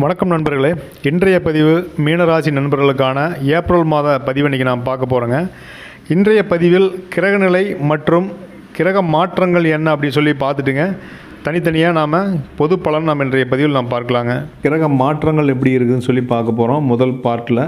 வணக்கம் நண்பர்களே. இன்றைய பதிவு மீனராசி நண்பர்களுக்கான ஏப்ரல் மாத பதிவு இன்றைக்கி நாம் பார்க்க போகிறோங்க இன்றைய பதிவில் கிரகநிலை மற்றும் கிரக மாற்றங்கள் என்ன அப்படி சொல்லி பார்த்துட்டுங்க. தனித்தனியாக நாம் பொது பலன் நாம் இன்றைய பதிவில் நாம் பார்க்கலாங்க. கிரக மாற்றங்கள் எப்படி இருக்குதுன்னு சொல்லி பார்க்க போகிறோம் முதல் பார்ட்டில்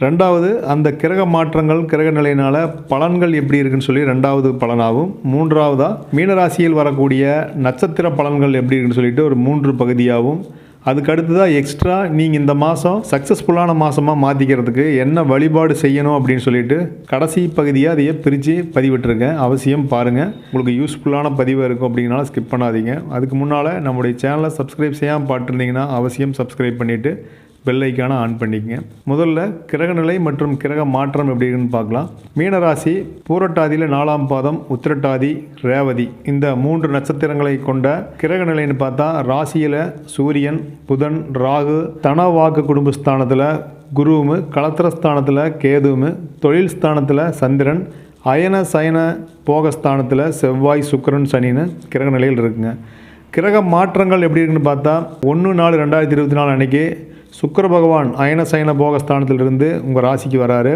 ரெண்டாவது அந்த கிரக மாற்றங்கள் கிரக நிலையினால் பலன்கள் எப்படி இருக்குன்னு சொல்லி ரெண்டாவது பலனாகும். மூன்றாவதாக மீனராசியில் வரக்கூடிய நட்சத்திர பலன்கள் எப்படி இருக்குன்னு சொல்லிட்டு ஒரு மூன்று பகுதியாகவும் அதுக்கு அடுத்ததாக எக்ஸ்ட்ரா நீங்கள் இந்த மாதம் சக்ஸஸ்ஃபுல்லான மாதமாக மாற்றிக்கிறதுக்கு என்ன வழிபாடு செய்யணும் அப்படின்னு சொல்லிட்டு கடைசி பகுதியாக அதையே பிரித்து பதிவிட்டுருக்கேன். அவசியம் பாருங்கள் உங்களுக்கு யூஸ்ஃபுல்லான பதிவாக இருக்கும் அப்படிங்கனால ஸ்கிப் பண்ணாதீங்க. அதுக்கு முன்னால் நம்முடைய சேனலை சப்ஸ்கிரைப் செய்யாமல் பார்த்துருந்தீங்கன்னா அவசியம் சப்ஸ்கிரைப் பண்ணிவிட்டு வெள்ளைக்கான ஆன் பண்ணிக்கங்க. முதல்ல கிரகநிலை மற்றும் கிரக மாற்றம் எப்படி இருக்குன்னு பார்க்கலாம். மீனராசி பூரட்டாதியில் நாலாம் பாதம் உத்திரட்டாதி ரேவதி. இந்த மூன்று நட்சத்திரங்களை கொண்ட கிரகநிலைன்னு பார்த்தா ராசியில் சூரியன் புதன் ராகு தனவாக்கு குடும்பஸ்தானத்தில் குருவும் களத்திரஸ்தானத்தில் கேதுவும் தொழில் ஸ்தானத்தில் சந்திரன் அயன சயன போகஸ்தானத்தில் செவ்வாய் சுக்கிரன் சனின்னு கிரக நிலையில் இருக்குங்க. கிரக மாற்றங்கள் எப்படி இருக்குன்னு பார்த்தா ஒன்று நாலு ரெண்டாயிரத்தி இருபத்தி நாலு அன்னைக்கு சுக்கர பகவான் அயனசயன போகஸ்தானத்திலிருந்து உங்கள் ராசிக்கு வராரு.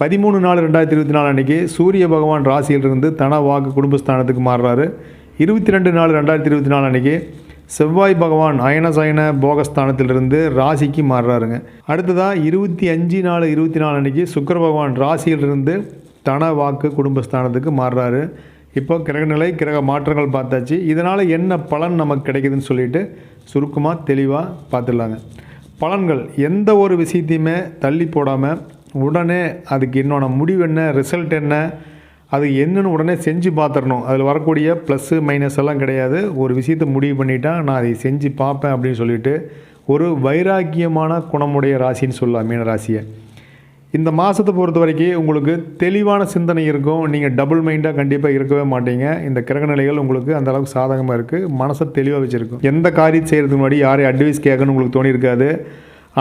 பதிமூணு நாலு ரெண்டாயிரத்தி இருபத்தி நாலு அன்னைக்கு சூரிய பகவான் ராசியிலிருந்து தன வாக்கு குடும்பஸ்தானத்துக்கு மாறுறாரு. இருபத்தி ரெண்டு நாலு ரெண்டாயிரத்தி இருபத்தி நாலு அன்னைக்கு செவ்வாய் பகவான் அயனசயன போகஸ்தானத்திலிருந்து ராசிக்கு மாறுறாருங்க. அடுத்ததாக இருபத்தி அஞ்சு நாலு இருபத்தி நாலு அன்னைக்கு சுக்கர பகவான் ராசியிலிருந்து தன வாக்கு குடும்பஸ்தானத்துக்கு மாறுறாரு. இப்போ கிரகநிலை கிரக மாற்றங்கள் பார்த்தாச்சு. இதனால் என்ன பலன் நமக்கு கிடைக்குதுன்னு சொல்லிட்டு சுருக்கமாக தெளிவாக பார்த்துடலாங்க. பலன்கள் எந்த ஒரு விஷயத்தையுமே தள்ளி போடாமல் உடனே அதுக்கு என்னோட முடிவு என்ன ரிசல்ட் என்ன அது என்னன்னு உடனே செஞ்சு பார்த்துடணும். அதில் வரக்கூடிய ப்ளஸ்ஸு மைனஸ் எல்லாம் கிடையாது. ஒரு விஷயத்தை முடிவு பண்ணிட்டா நான் அதை செஞ்சு பார்ப்பேன் அப்படின்னு சொல்லிட்டு ஒரு வைராக்கியமான குணமுடைய ராசின்னு சொல்லலாம். மீன ராசியை இந்த மாதத்தை பொறுத்த வரைக்கும் உங்களுக்கு தெளிவான சிந்தனை இருக்கும். நீங்கள் டபுள் மைண்டாக கண்டிப்பாக இருக்கவே மாட்டீங்க. இந்த கிரகநிலைகள் உங்களுக்கு அந்த அளவுக்கு சாதகமாக இருக்குது மனசை தெளிவாக வச்சுருக்கும். எந்த காரியம் செய்கிறதுக்கு முன்னாடி யாரையும் அட்வைஸ் கேட்கணும்னு உங்களுக்கு தோணியிருக்காது.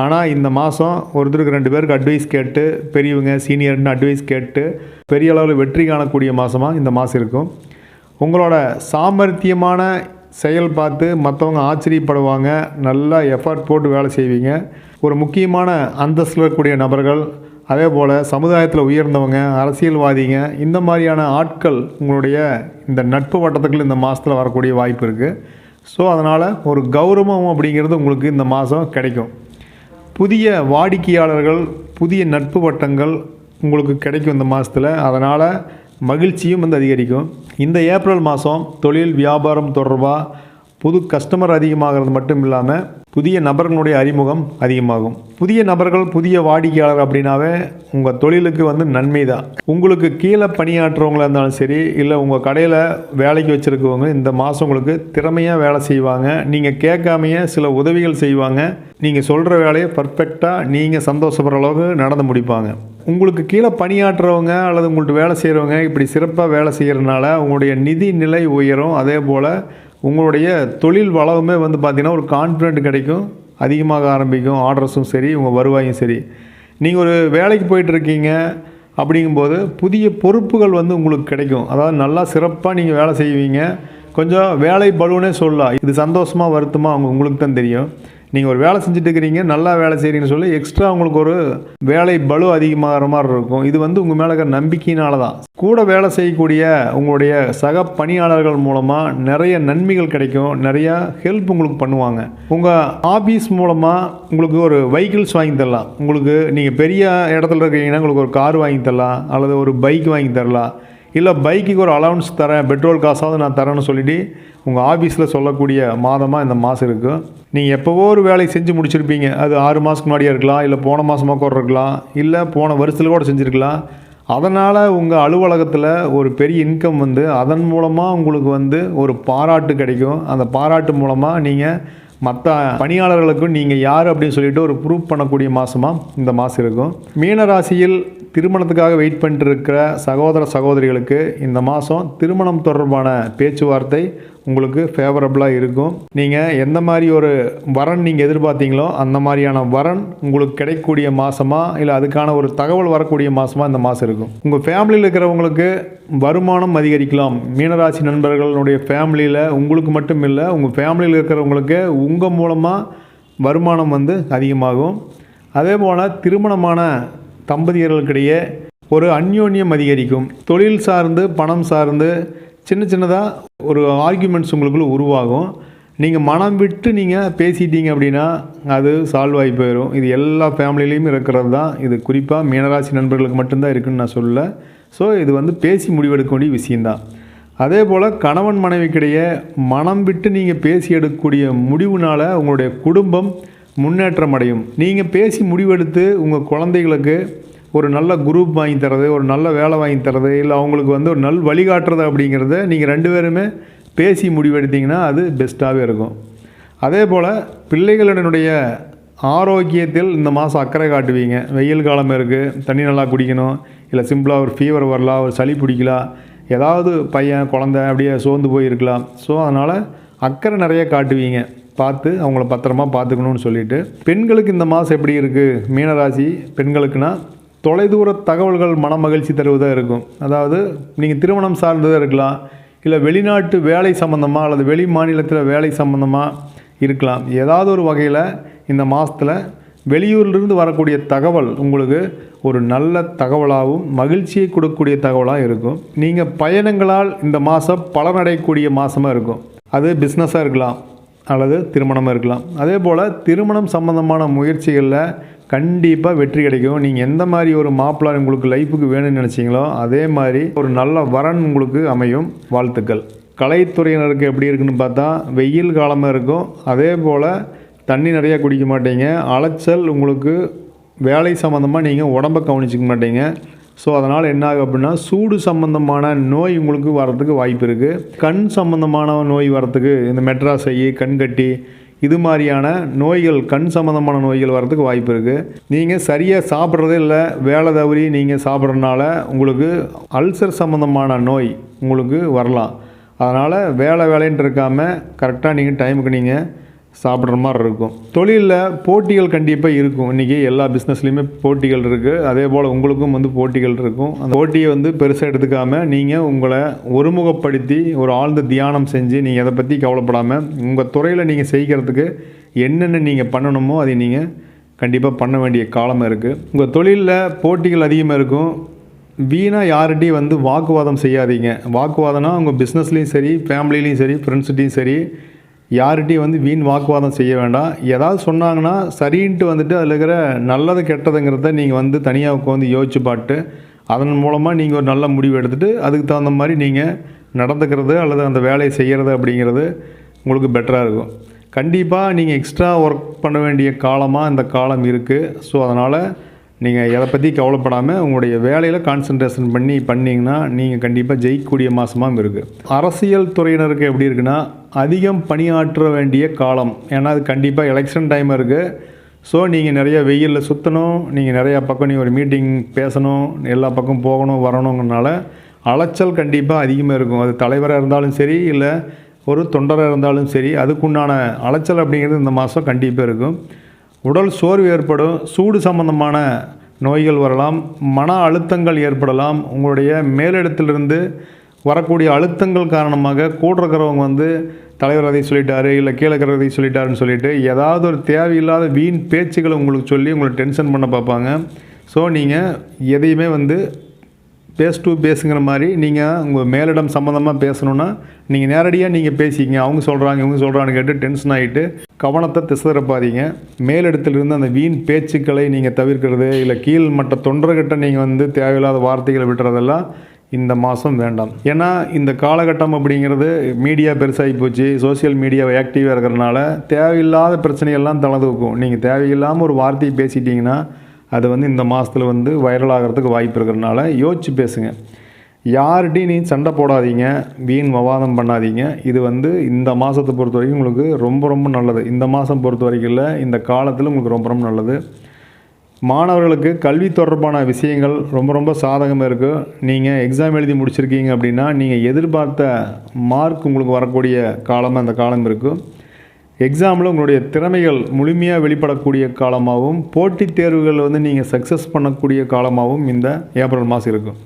ஆனால் இந்த மாதம் ஒருத்தருக்கு ரெண்டு பேருக்கு அட்வைஸ் கேட்டு பெரியவங்க சீனியர்னு அட்வைஸ் கேட்டு பெரிய அளவில் வெற்றி காணக்கூடிய மாதமாக இந்த மாதம் இருக்கும். உங்களோட சாமர்த்தியமான செயல் பார்த்து மற்றவங்க ஆச்சரியப்படுவாங்க. நல்லா எஃபர்ட் போட்டு வேலை செய்வீங்க. ஒரு முக்கியமான அந்தஸ்தில் இருக்கக்கூடிய நபர்கள் அதே போல் சமுதாயத்தில் உயர்ந்தவங்க அரசியல்வாதிங்க இந்த மாதிரியான ஆட்கள் உங்களுடைய இந்த நட்பு வட்டத்துக்குள்ள இந்த மாதத்தில் வரக்கூடிய வாய்ப்பு இருக்குது ஸோ அதனால் ஒரு கௌரவம் அப்படிங்கிறது உங்களுக்கு இந்த மாதம் கிடைக்கும். புதிய வாடிக்கையாளர்கள் புதிய நட்பு வட்டங்கள் உங்களுக்கு கிடைக்கும் இந்த மாதத்தில் அதனால் மகிழ்ச்சியும் வந்து அதிகரிக்கும். இந்த ஏப்ரல் மாதம் தொழில் வியாபாரம் தொடர்பாக புது கஸ்டமர் அதிகமாகிறது மட்டும் இல்லாமல் புதிய நபர்களுடைய அறிமுகம் அதிகமாகும். புதிய நபர்கள் புதிய வாடிக்கையாளர் அப்படின்னாவே உங்கள் தொழிலுக்கு வந்து நன்மை தான். உங்களுக்கு கீழே பணியாற்றுறவங்களா இருந்தாலும் சரி இல்லை உங்கள் கடையில் வேலைக்கு வச்சுருக்கவங்க இந்த மாதம் உங்களுக்கு திறமையாக வேலை செய்வாங்க. நீங்கள் கேட்காமையே சில உதவிகள் செய்வாங்க. நீங்கள் சொல்கிற வேலையை பர்ஃபெக்டாக நீங்கள் சந்தோஷப்படுற அளவுக்கு நடந்து முடிப்பாங்க. உங்களுக்கு கீழே பணியாற்றுறவங்க அல்லது உங்கள்கிட்ட வேலை செய்கிறவங்க இப்படி சிறப்பாக வேலை செய்கிறதுனால உங்களுடைய நிதி நிலை உயரும். அதே போல் உங்களுடைய தொழில் வளமே வந்து பார்த்திங்கன்னா ஒரு கான்ஃபிடென்ட் கிடைக்கும் அதிகமாக ஆரம்பிக்கும் ஆர்டர்ஸும் சரி உங்கள் வருவாயும் சரி. நீங்கள் ஒரு வேலைக்கு போயிட்டுருக்கீங்க அப்படிங்கும்போது புதிய பொறுப்புகள் வந்து உங்களுக்கு கிடைக்கும். அதாவது நல்லா சிறப்பாக நீங்கள் வேலை செய்வீங்க. கொஞ்சம் வேலை பலுவனே சொல்லலாம். இது சந்தோஷமாக வருத்தமாக அவங்க உங்களுக்கு தான் தெரியும். நீங்கள் ஒரு வேலை செஞ்சுட்டு இருக்கிறீங்க நல்லா வேலை செய்கிறீங்கன்னு சொல்லி எக்ஸ்ட்ரா உங்களுக்கு ஒரு வேலை பலு அதிகமாகிற மாதிரி இருக்கும். இது வந்து உங்கள் மேலே இருக்கிற நம்பிக்கையினால தான். கூட வேலை செய்யக்கூடிய உங்களுடைய சக பணியாளர்கள் மூலமாக நிறைய நன்மைகள் கிடைக்கும். நிறையா ஹெல்ப் உங்களுக்கு பண்ணுவாங்க. உங்கள் ஆஃபீஸ் மூலமாக உங்களுக்கு ஒரு வெஹிக்கிள்ஸ் வாங்கி தரலாம். உங்களுக்கு நீங்கள் பெரிய இடத்துல இருக்கிறீங்கன்னா உங்களுக்கு ஒரு கார் வாங்கி தரலாம். அல்லது ஒரு பைக் வாங்கி தரலாம். இல்லை பைக்குக்கு ஒரு அலவன்ஸ் தரேன் பெட்ரோல் காசாவது நான் தரேன்னு சொல்லிட்டு உங்கள் ஆஃபீஸில் சொல்லக்கூடிய மாதமாக இந்த மாதம் இருக்கும் நீங்கள் எப்போவோ ஒரு வேலையை செஞ்சு முடிச்சிருப்பீங்க. அது ஆறு மாதத்துக்கு முன்னாடியே இருக்கலாம் இல்லை போன மாதமாக கூட இருக்கலாம் இல்லை போன வருஷத்தில் கூட செஞ்சுருக்கலாம். அதனால் உங்கள் அலுவலகத்தில் ஒரு பெரிய இன்கம் வந்து அதன் மூலமாக உங்களுக்கு வந்து ஒரு பாராட்டு கிடைக்கும். அந்த பாராட்டு மூலமாக நீங்கள் மற்ற பணியாளர்களுக்கும் நீங்கள் யார் அப்படின்னு சொல்லிட்டு ஒரு ப்ரூவ் பண்ணக்கூடிய மாதமாக இந்த மாதம் இருக்கும். மீனராசியில் திருமணத்துக்காக வெயிட் பண்ணிட்டுருக்கிற சகோதர சகோதரிகளுக்கு இந்த மாதம் திருமணம் தொடர்பான பேச்சுவார்த்தை உங்களுக்கு ஃபேவரபுளாக இருக்கும். நீங்கள் எந்த மாதிரி ஒரு வரன் நீங்கள் எதிர்பார்த்தீங்களோ அந்த மாதிரியான வரன் உங்களுக்கு கிடைக்கக்கூடிய மாதமாக இல்லை அதுக்கான ஒரு தகவல் வரக்கூடிய மாதமாக இந்த மாதம் இருக்கும். உங்கள் ஃபேமிலியில் இருக்கிறவங்களுக்கு வருமானம் அதிகரிக்கலாம். மீனராசி நண்பர்களுடைய ஃபேமிலியில் உங்களுக்கு மட்டும் இல்லை உங்கள் ஃபேமிலியில் இருக்கிறவங்களுக்கு உங்கள் மூலமாக வருமானம் வந்து அதிகமாகும். அதே போல் திருமணமான தம்பதியர்களுக்கிடையே ஒரு அந்யோன்யம் அதிகரிக்கும். தொழில் சார்ந்து பணம் சார்ந்து சின்ன சின்னதாக ஒரு ஆர்கியூமெண்ட்ஸ் உங்களுக்குள்ளே உருவாகும். நீங்கள் மனம் விட்டு நீங்கள் பேசிட்டீங்க அப்படின்னா அது சால்வ் ஆகி போயிடும் இது எல்லா ஃபேமிலியிலையும் இருக்கிறது தான் இது குறிப்பாக மீனராசி நண்பர்களுக்கு மட்டும்தான் இருக்குன்னு நான் சொல்ல ஸோ இது வந்து பேசி முடிவெடுக்க வேண்டிய விஷயந்தான் அதே போல் கணவன் மனைவிக்கிடையே மனம் விட்டு நீங்கள் பேசி எடுக்கக்கூடிய முடிவுனால் உங்களுடைய குடும்பம் முன்னேற்றம் அடையும். நீங்கள் பேசி முடிவெடுத்து உங்கள் குழந்தைகளுக்கு ஒரு நல்ல குரூப் வாங்கி தரது ஒரு நல்ல வேலை வாங்கி தரது இல்லை அவங்களுக்கு வந்து ஒரு நல் வழிகாட்டுறது அப்படிங்கிறத நீங்கள் ரெண்டு பேருமே பேசி முடிவெடுத்தீங்கன்னா அது பெஸ்ட்டாகவே இருக்கும். அதே போல் பிள்ளைகளினுடைய ஆரோக்கியத்தில் இந்த மாதம் அக்கறை காட்டுவீங்க. வெயில் காலம் இருக்குது தண்ணி நல்லா குடிக்கணும் இல்லை சிம்பிளாக ஒரு ஃபீவர் வரலாம் ஒரு சளி பிடிக்கலாம் ஏதாவது பையன் குழந்த அப்படியே சோர்ந்து போயிருக்கலாம். ஸோ அதனால் அக்கறை நிறைய காட்டுவீங்க. பார்த்து அவங்கள பத்திரமா பார்த்துக்கணும்னு சொல்லிட்டு பெண்களுக்கு இந்த மாதம் எப்படி இருக்குது மீனராசி பெண்களுக்குன்னா தொலைதூர தகவல்கள் மன மகிழ்ச்சி தருவதாக இருக்கும். அதாவது நீங்கள் திருமணம் சார்ந்ததாக இருக்கலாம் இல்லை வெளிநாட்டு வேலை சம்மந்தமாக அல்லது வெளி மாநிலத்தில் வேலை சம்மந்தமாக இருக்கலாம். ஏதாவது ஒரு வகையில் இந்த மாதத்தில் வெளியூர்லேருந்து வரக்கூடிய தகவல் உங்களுக்கு ஒரு நல்ல தகவலாகவும் மகிழ்ச்சியை கொடுக்கக்கூடிய தகவலாக இருக்கும். நீங்கள் பயணங்களால் இந்த மாதம் பலனடையக்கூடிய மாதமாக இருக்கும். அது பிஸ்னஸாக இருக்கலாம். அல்லது திருமணமாக இருக்கலாம். அதே போல் திருமணம் சம்மந்தமான முயற்சிகளில் கண்டிப்பாக வெற்றி கிடைக்கும். நீங்கள் எந்த மாதிரி ஒரு மாப்பிள்ளை உங்களுக்கு லைஃபுக்கு வேணும்னு நினச்சிங்களோ அதே மாதிரி ஒரு நல்ல வரன் உங்களுக்கு அமையும். வாழ்த்துக்கள். கலைத்துறையினருக்கு எப்படி இருக்குன்னு பார்த்தா வெயில் காலமாக இருக்கும். அதே போல் தண்ணி நிறையா குடிக்க மாட்டீங்க. அலைச்சல் உங்களுக்கு வேலை சம்மந்தமாக நீங்கள் உடம்ப கவனிச்சிக்க மாட்டீங்க. ஸோ அதனால் என்ன ஆகும் அப்படின்னா சூடு சம்மந்தமான நோய் உங்களுக்கு வரத்துக்கு வாய்ப்பு இருக்குது கண் சம்மந்தமான நோய் வரத்துக்கு இந்த மெட்ராஸை கண்கட்டி இது மாதிரியான நோய்கள் கண் சம்மந்தமான நோய்கள் வரதுக்கு வாய்ப்பு இருக்குது நீங்கள் சரியாக சாப்பிட்றதே இல்லை வேலை தவறி நீங்கள் சாப்பிட்றதுனால உங்களுக்கு அல்சர் சம்மந்தமான நோய் உங்களுக்கு வரலாம். அதனால் வேலை வேலைன்ட்டு இருக்காமல் கரெக்டாக நீங்கள் டைமுக்கு நீங்கள் சாப்பிட்ற மாதிரி இருக்கும். தொழிலில் போட்டிகள் கண்டிப்பாக இருக்கும். இன்றைக்கி எல்லா பிஸ்னஸ்லேயுமே போட்டிகள் இருக்குது அதே போல் உங்களுக்கும் வந்து போட்டிகள் இருக்கும். அந்த போட்டியை வந்து பெருசாக எடுத்துக்காமல் நீங்கள் உங்களை ஒருமுகப்படுத்தி ஒரு ஆழ்ந்த தியானம் செஞ்சு நீங்கள் அதை பற்றி கவலைப்படாமல் உங்கள் துறையில் நீங்கள் செய்கிறதுக்கு என்னென்ன நீங்கள் பண்ணணுமோ அதை நீங்கள் கண்டிப்பாக பண்ண வேண்டிய காலமாக இருக்குது உங்கள் தொழிலில் போட்டிகள் அதிகமாக இருக்கும். வீணாக யார்கிட்டையும் வந்து வாக்குவாதம் செய்யாதீங்க. வாக்குவாதம்னா உங்கள் பிஸ்னஸ்லேயும் சரி ஃபேமிலிலையும் சரி ஃப்ரெண்ட்ஸ்கிட்டையும் சரி யார்கிட்டையும் வந்து வீண் வாக்குவாதம் செய்ய வேண்டாம். ஏதாவது சொன்னாங்கன்னா சரின்ட்டு வந்துட்டு அதில் இருக்கிற நல்லது கெட்டதுங்கிறத நீங்கள் வந்து தனியாக உட்காந்து யோசிச்சு பாட்டு அதன் மூலமாக நீங்கள் ஒரு நல்ல முடிவு எடுத்துகிட்டு அதுக்கு தகுந்த மாதிரி நீங்கள் நடந்துக்கிறது அல்லது அந்த வேலையை செய்கிறது அப்படிங்கிறது உங்களுக்கு பெட்டராக இருக்கும். கண்டிப்பாக நீங்கள் எக்ஸ்ட்ரா ஒர்க் பண்ண வேண்டிய காலமாக இந்த காலம் இருக்குது ஸோ அதனால் நீங்கள் எதை பற்றி கவலைப்படாமல் உங்களுடைய வேலையில் கான்சன்ட்ரேஷன் பண்ணி பண்ணிங்கன்னா நீங்கள் கண்டிப்பாக ஜெயிக்கக்கூடிய மாதமாக இருக்குது அரசியல் துறையினருக்கு எப்படி இருக்குன்னா அதிகம் பணியாற்ற வேண்டிய காலம். ஏன்னா அது கண்டிப்பாக எலெக்ஷன் டைம் இருக்குது ஸோ நீங்கள் நிறைய வெயிலில் சுற்றணும் நீங்கள் நிறையா பக்கம் நீங்கள் ஒரு மீட்டிங் பேசணும் எல்லா பக்கம் போகணும் வரணுங்கிறனால அலைச்சல் கண்டிப்பாக அதிகமாக இருக்கும். அது தலைவராக இருந்தாலும் சரி இல்லை ஒரு தொண்டராக இருந்தாலும் சரி அதுக்குண்டான அலைச்சல் அப்படிங்கிறது இந்த மாதம் கண்டிப்பாக இருக்கும். உடல் சோர்வு ஏற்படும் சூடு சம்பந்தமான நோய்கள் வரலாம் மன அழுத்தங்கள் ஏற்படலாம் உங்களுடைய மேலிடத்திலிருந்து வரக்கூடிய அழுத்தங்கள் காரணமாக கூட இருக்கிறவங்க வந்து தலைவர் அதை சொல்லிட்டாரு இல்லை கீழே இருக்கிறதை சொல்லிட்டாருன்னு சொல்லிட்டு ஏதாவது ஒரு தேவையில்லாத வீண் பேச்சுகளை உங்களுக்கு சொல்லி உங்களை டென்ஷன் பண்ண பார்ப்பாங்க. ஸோ நீங்கள் எதையுமே வந்து பேஸ் டு பேஸுங்கிற மாதிரி நீங்கள் உங்கள் மேலிடம் சம்மந்தமாக பேசணுன்னா நீங்கள் நேரடியாக நீங்கள் பேசிக்கிங்க. அவங்க சொல்கிறாங்க இவங்க சொல்கிறான்னு கேட்டு டென்ஷன் ஆகிட்டு கவனத்தை திசைப்பாதீங்க மேலிடத்திலிருந்து அந்த வீண் பேச்சுக்களை நீங்கள் தவிர்க்கிறது இல்லை கீழ் மட்ட தொண்டர்கிட்ட நீங்கள் வந்து தேவையில்லாத வார்த்தைகளை விட்டுறதெல்லாம் இந்த மாதம் வேண்டாம். ஏன்னா இந்த காலகட்டம் அப்படிங்கிறது மீடியா பெருசாகி போச்சு. சோஷியல் மீடியா ஆக்டிவாக இருக்கிறனால தேவையில்லாத பிரச்சனையெல்லாம் தலை நீங்கள் தேவையில்லாமல் ஒரு வார்த்தையை பேசிட்டிங்கன்னா அது வந்து இந்த மாதத்தில் வந்து வைரல் ஆகிறதுக்கு வாய்ப்பு இருக்கிறனால யோசிச்சு பேசுங்க. யார்கிட்டையும் நீ சண்டை போடாதீங்க. வீண் விவாதம் பண்ணாதீங்க. இது வந்து இந்த மாதத்தை பொறுத்த வரைக்கும் உங்களுக்கு ரொம்ப ரொம்ப நல்லது. இந்த மாதம் பொறுத்த வரைக்கும் இல்லை இந்த காலத்தில் உங்களுக்கு ரொம்ப ரொம்ப நல்லது. மாணவர்களுக்கு கல்வி தொடர்பான விஷயங்கள் ரொம்ப ரொம்ப சாதகமாக இருக்குது நீங்கள் எக்ஸாம் எழுதி முடிச்சிருக்கீங்க அப்படின்னா நீங்கள் எதிர்பார்த்த மார்க் உங்களுக்கு வரக்கூடிய காலமாக அந்த காலம் இருக்கும் எக்ஸாமில் உங்களுடைய திறமைகள் முழுமையாக வெளிப்படக்கூடிய காலமாகவும் போட்டித் தேர்வுகள் வந்து நீங்கள் சக்ஸஸ் பண்ணக்கூடிய காலமாகவும் இந்த ஏப்ரல் மாதம் இருக்கும்.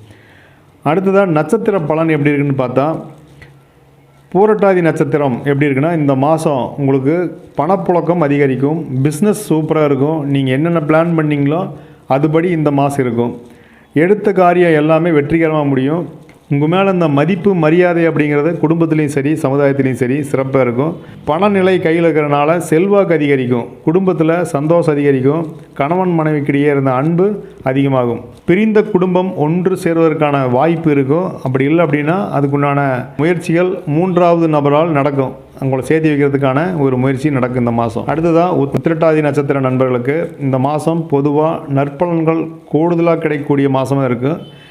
அடுத்ததாக நட்சத்திர பலன் எப்படி இருக்குன்னு பார்த்தா பூரட்டாதி நட்சத்திரம் எப்படி இருக்குன்னா இந்த மாதம் உங்களுக்கு பணப்புழக்கம் அதிகரிக்கும் பிஸ்னஸ் சூப்பராக இருக்கும் நீங்கள் என்னென்ன பிளான் பண்ணீங்களோ அதுபடி இந்த மாதம் இருக்கும். எடுத்த காரியம் எல்லாமே வெற்றிகரமாக முடியும். உங்கள் மேலே இந்த மதிப்பு மரியாதை அப்படிங்கிறது குடும்பத்துலேயும் சரி சமுதாயத்துலேயும் சரி சிறப்பாக இருக்கும். பணநிலை கையில் இருக்கிறனால செல்வாக்கு அதிகரிக்கும். குடும்பத்தில் சந்தோஷம் அதிகரிக்கும். கணவன் மனைவிக்கிடையே இருந்த அன்பு அதிகமாகும். பிரிந்த குடும்பம் ஒன்று சேர்வதற்கான வாய்ப்பு இருக்கும். அப்படி இல்லை அப்படின்னா அதுக்குண்டான முயற்சிகள் மூன்றாவது நபரால் நடக்கும். அவங்கள சேர்த்து வைக்கிறதுக்கான ஒரு முயற்சி நடக்கும் இந்த மாதம் அடுத்ததாக உத்திரட்டாதி நட்சத்திர நண்பர்களுக்கு இந்த மாதம் பொதுவாக நற்பலன்கள் கூடுதலாக கிடைக்கக்கூடிய மாதமாக இருக்குது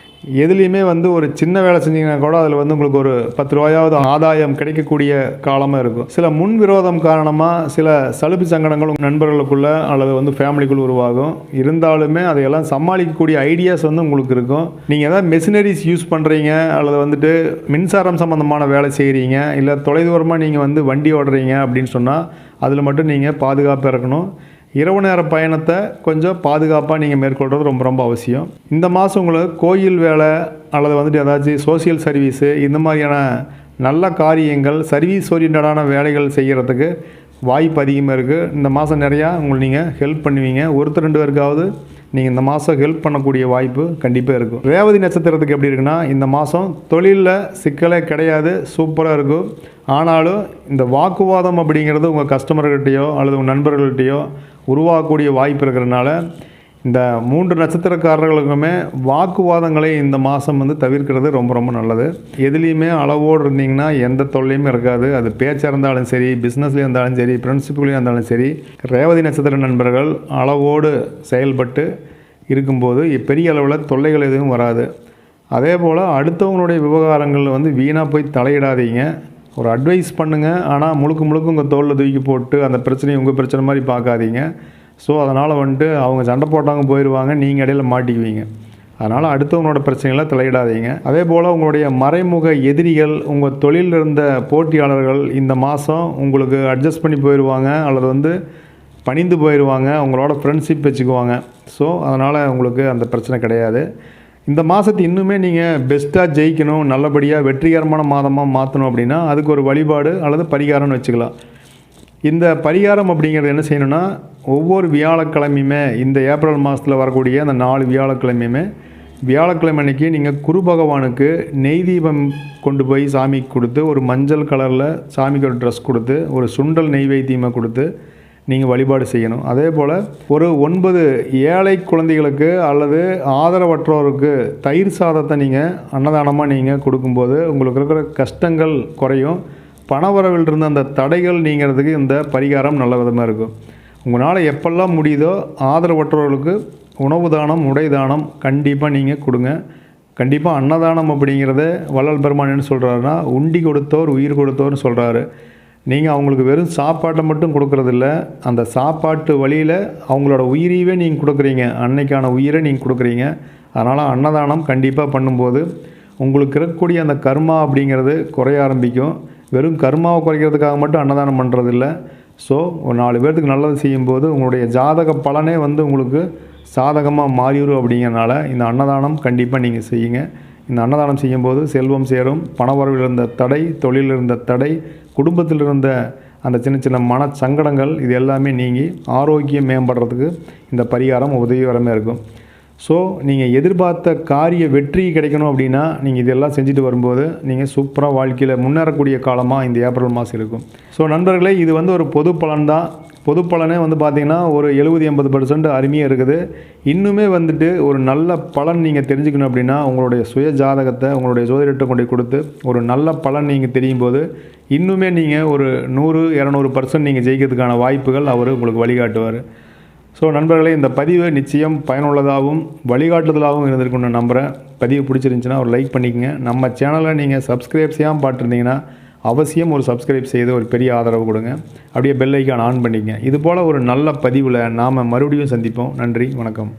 எதுலேயுமே வந்து ஒரு சின்ன வேலை செஞ்சீங்கன்னா கூட அதில் வந்து உங்களுக்கு ஒரு பத்து ரூபாயாவது ஆதாயம் கிடைக்கக்கூடிய காலமாக இருக்கும். சில முன் விரோதம் காரணமாக சில சலுப்பு சங்கடங்களும் நண்பர்களுக்குள்ள அல்லது வந்து ஃபேமிலிக்குள்ள உருவாகும். இருந்தாலுமே அதையெல்லாம் சமாளிக்கக்கூடிய ஐடியாஸ் வந்து உங்களுக்கு இருக்கும். நீங்கள் ஏதாவது மெஷினரிஸ் யூஸ் பண்ணுறீங்க அல்லது வந்துட்டு மின்சாரம் சம்மந்தமான வேலை செய்கிறீங்க இல்லை தொலைதூரமாக நீங்கள் வந்து வண்டி ஓடுறீங்க அப்படின்னு சொன்னால் அதில் மட்டும் நீங்கள் பாதுகாப்பாக இருக்கணும். இரவு நேர பயணத்தை கொஞ்சம் பாதுகாப்பாக நீங்கள் மேற்கொள்கிறது ரொம்ப ரொம்ப அவசியம். இந்த மாதம் உங்களுக்கு கோயில் வேலை அல்லது வந்துட்டு ஏதாச்சும் சோஷியல் சர்வீஸு இந்த மாதிரியான நல்ல காரியங்கள் சர்வீஸ் ஓரியன்டான வேலைகள் செய்கிறதுக்கு வாய்ப்பு அதிகமாக இருக்குது இந்த மாதம் நிறையா உங்களுக்கு நீங்கள் ஹெல்ப் பண்ணுவீங்க. ஒருத்தர் ரெண்டு பேருக்காவது நீங்கள் இந்த மாதம் ஹெல்ப் பண்ணக்கூடிய வாய்ப்பு கண்டிப்பாக இருக்கும். ரேவதி நட்சத்திரத்துக்கு எப்படி இருக்குன்னா இந்த மாதம் தொழிலில் சிக்கலே கிடையாது சூப்பராக இருக்கும். ஆனாலும் இந்த வாக்குவாதம் அப்படிங்கிறது உங்கள் கஸ்டமர்கிட்டயோ அல்லது உங்கள் நண்பர்கள்கிட்டயோ உருவாகக்கூடிய வாய்ப்பு இருக்கிறனால இந்த மூன்று நட்சத்திரக்காரர்களுக்குமே வாக்குவாதங்களை இந்த மாதம் வந்து தவிர்க்கிறது ரொம்ப ரொம்ப நல்லது. எதுலேயுமே அளவோடு இருந்தீங்கன்னா எந்த தொல்லையுமே இருக்காது. அது பேச்சாக இருந்தாலும் சரி பிஸ்னஸ்லேயும் இருந்தாலும் சரி ஃப்ரெண்ட்ஷிப்லேயும் இருந்தாலும் சரி ரேவதி நட்சத்திர நண்பர்கள் அளவோடு செயல்பட்டு இருக்கும்போது பெரிய அளவில் தொல்லைகள் எதுவும் வராது. அதே போல் அடுத்தவங்களுடைய விவகாரங்களில் வந்து வீணாக போய் தலையிடாதீங்க. ஒரு அட்வைஸ் பண்ணுங்கள் ஆனால் முழுக்க முழுக்க உங்கள் தோளில் தூக்கி போட்டு அந்த பிரச்சனையை உங்கள் பிரச்சனை மாதிரி பார்க்காதீங்க. ஸோ அதனால் வந்துட்டு அவங்க சண்டை போட்டாங்க போயிடுவாங்க நீங்கள் இடையில மாட்டிக்குவீங்க. அதனால் அடுத்தவங்களோட பிரச்சனைகளை தலையிடாதீங்க. அதே போல் உங்களுடைய மறைமுக எதிரிகள் உங்கள் தொழிலில் இருந்த போட்டியாளர்கள் இந்த மாதம் உங்களுக்கு அட்ஜஸ்ட் பண்ணி போயிடுவாங்க அல்லது வந்து பணிந்து போயிடுவாங்க உங்களோட ஃப்ரெண்ட்ஷிப் வச்சுக்குவாங்க. ஸோ அதனால் உங்களுக்கு அந்த பிரச்சனை கிடையாது. இந்த மாதத்து இன்னுமே நீங்கள் பெஸ்ட்டாக ஜெயிக்கணும் நல்லபடியாக வெற்றிகரமான மாதமாக மாற்றணும் அப்படின்னா அதுக்கு ஒரு வழிபாடு அல்லது பரிகாரம்னு வச்சுக்கலாம். இந்த பரிகாரம் அப்படிங்கிறது என்ன செய்யணும்னா ஒவ்வொரு வியாழக்கிழமையுமே இந்த ஏப்ரல் மாதத்தில் வரக்கூடிய அந்த நாலு வியாழக்கிழமையுமே வியாழக்கிழமை அன்னைக்கு நீங்கள் குரு பகவானுக்கு நெய் தீபம் கொண்டு போய் சாமிக்கு கொடுத்து ஒரு மஞ்சள் கலரில் சாமிக்கு ஒரு ட்ரெஸ் கொடுத்து ஒரு சுண்டல் நெய்வேத்தியமாக கொடுத்து நீங்கள் வழிபாடு செய்யணும். அதே போல் ஒரு ஒன்பது ஏழை குழந்தைகளுக்கு அல்லது ஆதரவற்றோருக்கு தயிர் சாதத்தை நீங்கள் அன்னதானமாக நீங்கள் கொடுக்கும்போது உங்களுக்கு இருக்கிற கஷ்டங்கள் குறையும். பணவரவில் இருந்த அந்த தடைகள் நீங்கிறதுக்கு இந்த பரிகாரம் நல்ல விதமாக இருக்கும். உங்களால் எப்பெல்லாம் முடியுதோ ஆதரவற்றவர்களுக்கு உணவு தானம் உடை தானம் கண்டிப்பாக நீங்கள் கொடுங்க. கண்டிப்பாக அன்னதானம் அப்படிங்கிறத வள்ளல் பெருமான் என்ன சொல்கிறாருன்னா உண்டி கொடுத்தோர் உயிர் கொடுத்தோர்னு சொல்கிறாரு நீங்கள் அவங்களுக்கு வெறும் சாப்பாட்டை மட்டும் கொடுக்கறதில்ல அந்த சாப்பாட்டு வழியில் அவங்களோட உயிரையவே நீங்கள் கொடுக்குறீங்க. அன்னைக்கான உயிரை நீங்கள் கொடுக்குறீங்க. அதனால் அன்னதானம் கண்டிப்பாக பண்ணும்போது உங்களுக்கு இருக்கக்கூடிய அந்த கர்மா அப்படிங்கிறது குறைய ஆரம்பிக்கும். வெறும் கர்மாவை குறைக்கிறதுக்காக மட்டும் அன்னதானம் பண்ணுறதில்ல ஸோ ஒரு நாலு பேர்த்துக்கு நல்லது செய்யும்போது உங்களுடைய ஜாதக பலனே வந்து உங்களுக்கு சாதகமாக மாறிடும் அப்படிங்கிறனால இந்த அன்னதானம் கண்டிப்பாக நீங்கள் செய்யுங்க. இந்த அன்னதானம் செய்யும்போது செல்வம் சேரும் பணவரவில் இருந்த தடை தொழிலில் இருந்த தடை குடும்பத்தில் இருந்த அந்த சின்ன சின்ன மன சங்கடங்கள் இது எல்லாமே நீங்கி ஆரோக்கியம் மேம்படுறதுக்கு இந்த பரிகாரம் உதவிகரமாக இருக்கும். ஸோ நீங்கள் எதிர்பார்த்த காரிய வெற்றி கிடைக்கணும் அப்படின்னா நீங்கள் இதெல்லாம் செஞ்சுட்டு வரும்போது நீங்கள் சூப்பராக வாழ்க்கையில் முன்னேறக்கூடிய காலமாக இந்த ஏப்ரல் மாதம் இருக்கும். ஸோ நண்பர்களே இது வந்து ஒரு பொது பலன் தான் பொது பலனே வந்து பார்த்திங்கன்னா ஒரு எழுபது எண்பது பர்சன்ட் அருமையாக இருக்குது. இன்னுமே வந்துட்டு ஒரு நல்ல பலன் நீங்கள் தெரிஞ்சுக்கணும் அப்படின்னா உங்களுடைய சுய ஜாதகத்தை உங்களுடைய ஜோதிடத்தை கொண்டு கொடுத்து ஒரு நல்ல பலன் நீங்கள் தெரியும் போது இன்னுமே நீங்கள் ஒரு நூறு இரநூறு பர்சன்ட் நீங்கள் ஜெயிக்கிறதுக்கான வாய்ப்புகள் அவர் உங்களுக்கு வழிகாட்டுவார். ஸோ நண்பர்களே இந்த பதிவு நிச்சயம் பயனுள்ளதாகவும் வழிகாட்டுதலாகவும் இருந்திருக்குன்னு நம்புகிறேன் பதிவு பிடிச்சிருந்துச்சின்னா ஒரு லைக் பண்ணிக்கங்க. நம்ம சேனலை நீங்கள் சப்ஸ்கிரைப் செய்யாமல் பார்த்துருந்தீங்கன்னா அவசியம் ஒரு சப்ஸ்கிரைப் செய்து ஒரு பெரிய ஆதரவு கொடுங்க. அப்படியே பெல் ஐக்கான் ஆன் பண்ணிக்கங்க. இது போல் ஒரு நல்ல பதிவில் நாம் மறுபடியும் சந்திப்போம். நன்றி வணக்கம்.